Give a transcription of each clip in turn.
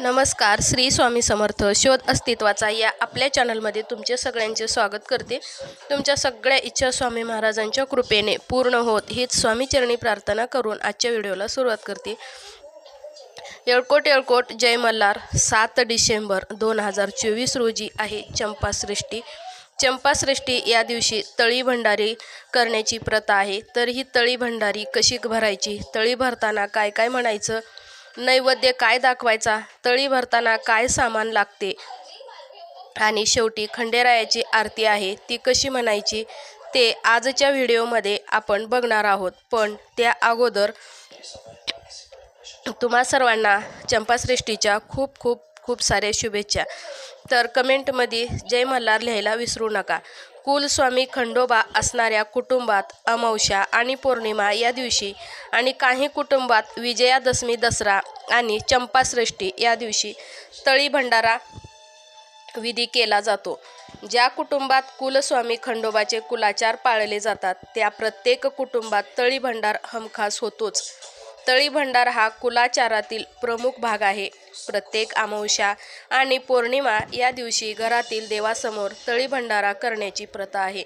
नमस्कार श्री स्वामी समर्थ शोध अस्तित्वाचा या आपल्या चॅनलमध्ये तुमचे सगळ्यांचे स्वागत करते. तुमच्या सगळ्या इच्छा स्वामी महाराजांच्या कृपेने पूर्ण होत हीच स्वामीचरणी प्रार्थना करून आजच्या व्हिडिओला सुरुवात करते. येळकोट येळकोट जय मल्हार सात डिसेंबर दोन हजार चोवीस रोजी आहे चंपासृष्टी. चंपासृष्टी या दिवशी तळी भंडारी करण्याची प्रथा आहे. तर ही तळी भंडारी कशी भरायची? तळी भरताना काय काय म्हणायचं? नैवेद्य काय दाखवायचा? तळी भरताना काय सामान लागते? आणि शेवटी खंडेरायाची आरती आहे. ती कशी म्हणायची? ते आजच्या व्हिडिओमध्ये आपण बघणार आहोत. पण त्या अगोदर तुम्हा सर्वांना चंपासृष्टीच्या खूप खूप खूप साऱ्या शुभेच्छा. तर कमेंटमध्ये जय मल्हार लिहायला विसरू नका. कुलस्वामी खंडोबा असणाऱ्या कुटुंबात अमावस्या आणि पौर्णिमा या दिवशी आणि काही कुटुंबात विजयादशमी दसरा आणि चंपासृष्टी या दिवशी तळी भंडारा विधी केला जातो. ज्या कुटुंबात कुलस्वामी खंडोबाचे कुलाचार पाळले जातात त्या प्रत्येक कुटुंबात तळी भंडार हमखास होतोच. तळी भंडार हा कुलाचारातील प्रमुख भाग आहे. प्रत्येक अमावस्या आणि पौर्णिमा या दिवशी घरातील देवासमोर तळी भंडारा करण्याची प्रथा आहे.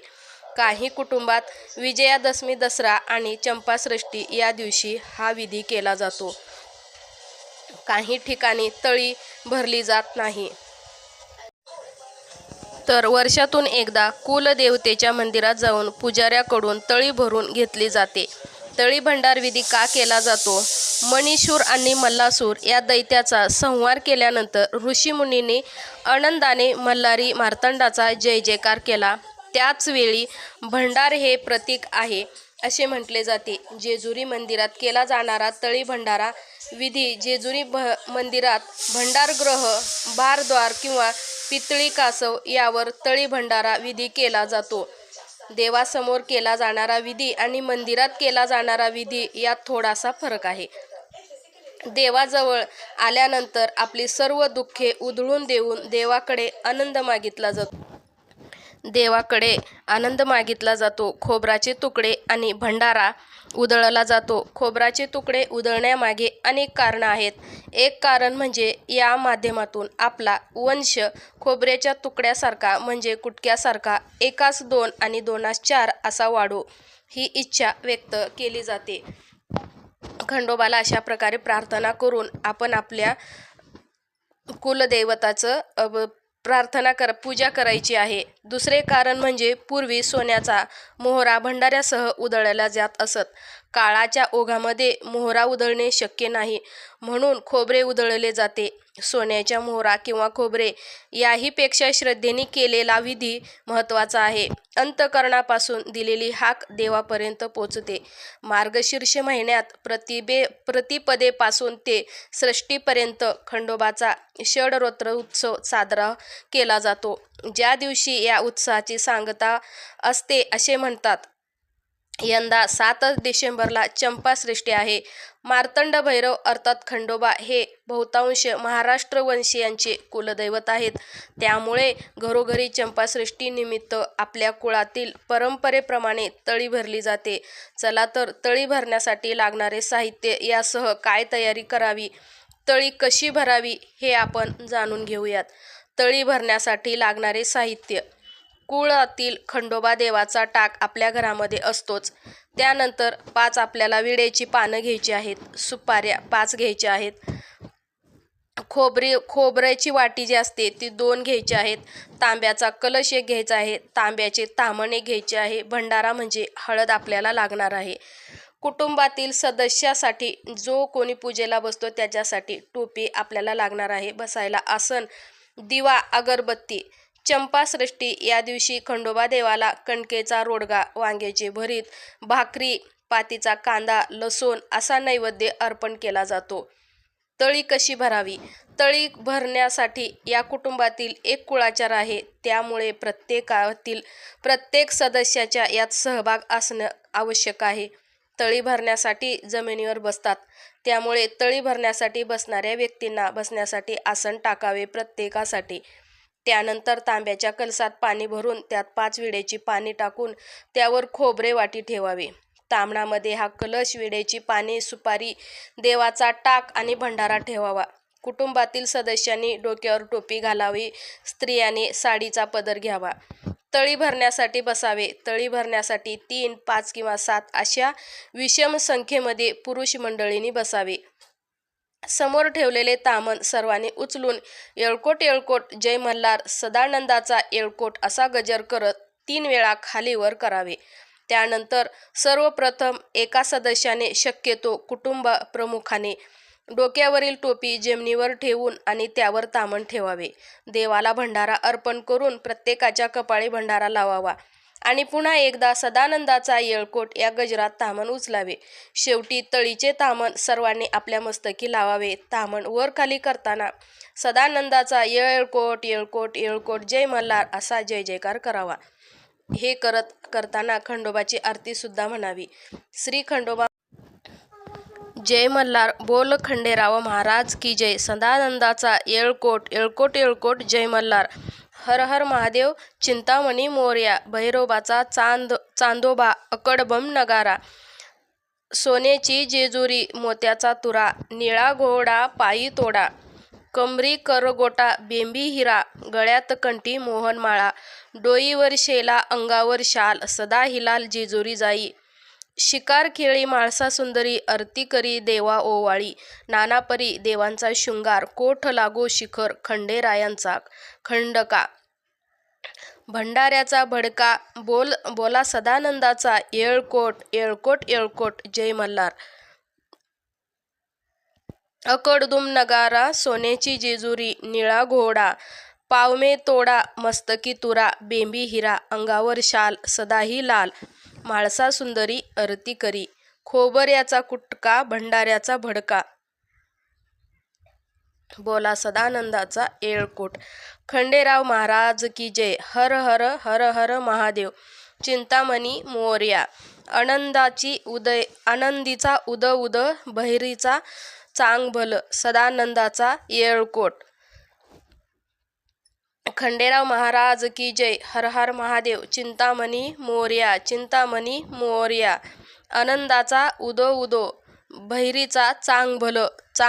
काही कुटुंबात विजयादशमी दसरा आणि चंपासृष्टी या दिवशी हा विधी केला जातो. काही ठिकाणी तळी भरली जात नाही. तर वर्षातून एकदा कुलदेवतेच्या मंदिरात जाऊन पुजाऱ्याकडून तळी भरून घेतली जाते. पातळी भंडार विधी का केला जातो? मणिशूर आणि मल्लासूर या दैत्याचा संहार केल्यानंतर ऋषीमुनींनी आनंदाने मल्हारी मार्तंडाचा जय जयकार केला. त्याचवेळी भंडार हे प्रतीक आहे असे म्हटले जाते. जेजुरी मंदिरात केला जाणारा तळी भंडारा विधी जेजुरी भ मंदिरात भंडारग्रह बारद्वार किंवा पितळी कासव यावर तळी भंडारा विधी केला जातो. देवासमोर केला जाणारा विधी आणि मंदिरात केला जाणारा विधी यात थोडासा फरक आहे. देवाजवळ आल्यानंतर आपली सर्व दुःखे उधळून देऊन देवाकडे आनंद मागितला जातो. देवाकडे आनंद मागितला जातो. खोबराचे तुकडे आणि भंडारा उधळला जातो. खोबराचे तुकडे उधळण्यामागे अनेक कारणं आहेत. एक कारण म्हणजे या माध्यमातून आपला वंश खोबऱ्याच्या तुकड्यासारखा म्हणजे कुटक्यासारखा एकास दोन आणि दोनास चार असा वाढो ही इच्छा व्यक्त केली जाते. खंडोबाला अशा प्रकारे प्रार्थना करून आपण आपल्या कुलदैवताचं प्रार्थना कर पूजा करायची आहे. दुसरे कारण म्हणजे पूर्वी सोन्याचा मोहरा भंडाऱ्यासह उधळला जात असत. काळाच्या ओघामध्ये मोहरा उधळणे शक्य नाही. म्हणून खोबरे उधळले जाते. सोन्याच्या मोहरा किंवा खोबरे याहीपेक्षा श्रद्धेने केलेला विधी महत्त्वाचा आहे. अंतकरणापासून दिलेली हाक देवापर्यंत पोचते. मार्गशीर्ष महिन्यात प्रतिबे प्रतिपदेपासून ते सृष्टीपर्यंत खंडोबाचा षडरोत्र उत्सव साजरा केला जातो. ज्या दिवशी या उत्सवाची सांगता असते असे म्हणतात. यंदा सातच डिसेंबरला चंपासृष्टी आहे. मार्तंड भैरव अर्थात खंडोबा हे बहुतांश महाराष्ट्रवंशीयांचे कुलदैवत आहेत. त्यामुळे घरोघरी चंपासृष्टीनिमित्त आपल्या कुळातील परंपरेप्रमाणे तळी भरली जाते. चला तर तळी भरण्यासाठी लागणारे साहित्य यासह काय तयारी करावी? तळी कशी भरावी हे आपण जाणून घेऊयात. तळी भरण्यासाठी लागणारे साहित्य. कुळातील खंडोबा देवाचा टाक आपल्या घरामध्ये असतोच. त्यानंतर पाच आपल्याला विड्याची पानं घ्यायची आहेत सुपाऱ्या पाच घ्यायच्या आहेत. खोबरी खोबऱ्याची वाटी जी असते ती दोन घ्यायची आहेत. तांब्याचा कलश एक घ्यायचा आहे तांब्याचे तामणे घ्यायचे आहे. भंडारा म्हणजे हळद आपल्याला लागणार आहे. कुटुंबातील सदस्यासाठी जो कोणी पूजेला बसतो त्याच्यासाठी टोपी आपल्याला लागणार आहे. बसायला आसन दिवा अगरबत्ती चंपासृष्टी या दिवशी खंडोबा देवाला कणकेचा रोडगा वांग्याचे भरीत भाकरी पातीचा कांदा लसूण असा नैवेद्य अर्पण केला जातो. तळी कशी भरावी? तळी भरण्यासाठी या कुटुंबातील एक कुळाचार आहे. त्यामुळे प्रत्येकातील प्रत्येक सदस्याच्या यात सहभाग असणं आवश्यक आहे. तळी भरण्यासाठी जमिनीवर बसतात. त्यामुळे तळी भरण्यासाठी बसणाऱ्या व्यक्तींना बसण्यासाठी आसन टाकावे प्रत्येकासाठी. त्यानंतर तांब्याच्या कलसात पाणी भरून त्यात पाच विड्याची पाणी टाकून त्यावर खोबरे वाटी ठेवावे. तांबणामध्ये हा कलश विड्याची पाने सुपारी देवाचा टाक आणि भंडारा ठेवावा. कुटुंबातील सदस्यांनी डोक्यावर टोपी घालावी स्त्रियांनी साडीचा पदर घ्यावा. तळी भरण्यासाठी बसावे. तळी भरण्यासाठी तीन पाच किंवा सात अशा विषम संख्येमध्ये पुरुष मंडळींनी बसावे. समोर ठेवलेले तामण सर्वांनी उचलून येळकोट येळकोट जय मल्हार सदानंदाचा येळकोट असा गजर करत तीन वेळा खालीवर करावे. त्यानंतर सर्वप्रथम एका सदस्याने शक्यतो कुटुंब प्रमुखाने डोक्यावरील टोपी जमिनीवर ठेवून आणि त्यावर तामण ठेवावे. देवाला भंडारा अर्पण करून प्रत्येकाच्या कपाळी भंडारा लावावा. आणि पुन्हा एकदा सदानंदाचा येळकोट या गजरात तामण उचलावे. शेवटी तळीचे तामण सर्वांनी आपल्या मस्तकी लावावे. तामण वर खाली करताना सदानंदाचा येळकोट येळकोट येळकोट जय मल्हार असा जय जयकार करावा. हे करत करताना खंडोबाची आरती सुद्धा म्हणावी. श्री खंडोबा जय मल्हार बोल खंडेराव महाराज की जय. सदानंदाचा येळकोट येळकोट येळकोट जय मल्हार. हर हर महादेव चिंतामणी मोर्या भैरोबाचा चांद चांदोबा अकडबम नगारा सोनेची जेजुरी मोत्याचा तुरा निळा घोडा पायी तोडा कमरी करगोटा बेंबी हिरा गळ्यात कंठी मोहनमाळा डोईवर शेला अंगावर शाल सदा हिलाल जेजुरी जाई शिकार खेळी माळसा सुंदरी आरती करी देवा ओवाळी नानापरी देवांचा शृंगार कोठ लागो शिखर खंडेरायांचा खंडका भंडाऱ्याचा भडका बोल बोला सदानंदाचा येळकोट येळकोट येळकोट जय मल्हार. अकडदुम नगारा सोन्याची जेजुरी निळा घोडा पावमे तोडा मस्तकी तुरा बेंबी हिरा अंगावर शाल सदाही लाल म्हाळसा सुंदरी आरती करी खोबऱ्याचा कुटका भंडाऱ्याचा भडका. बोला सदानंदाचा येळकोट. खंडेराव महाराज की जय. हर हर हर हर महादेव. चिंतामणी मोर्या. आनंदाची उदय आनंदीचा उद उद बहिरीचा चांगभल सदानंदाचा येळकोट. खंडेराव महाराज की जय. हर हर महादेव. चिंतामणी मोर्या चिंतामणी मोर्या. आनंदाचा उदो उदो बहिरीचा चांगभल चा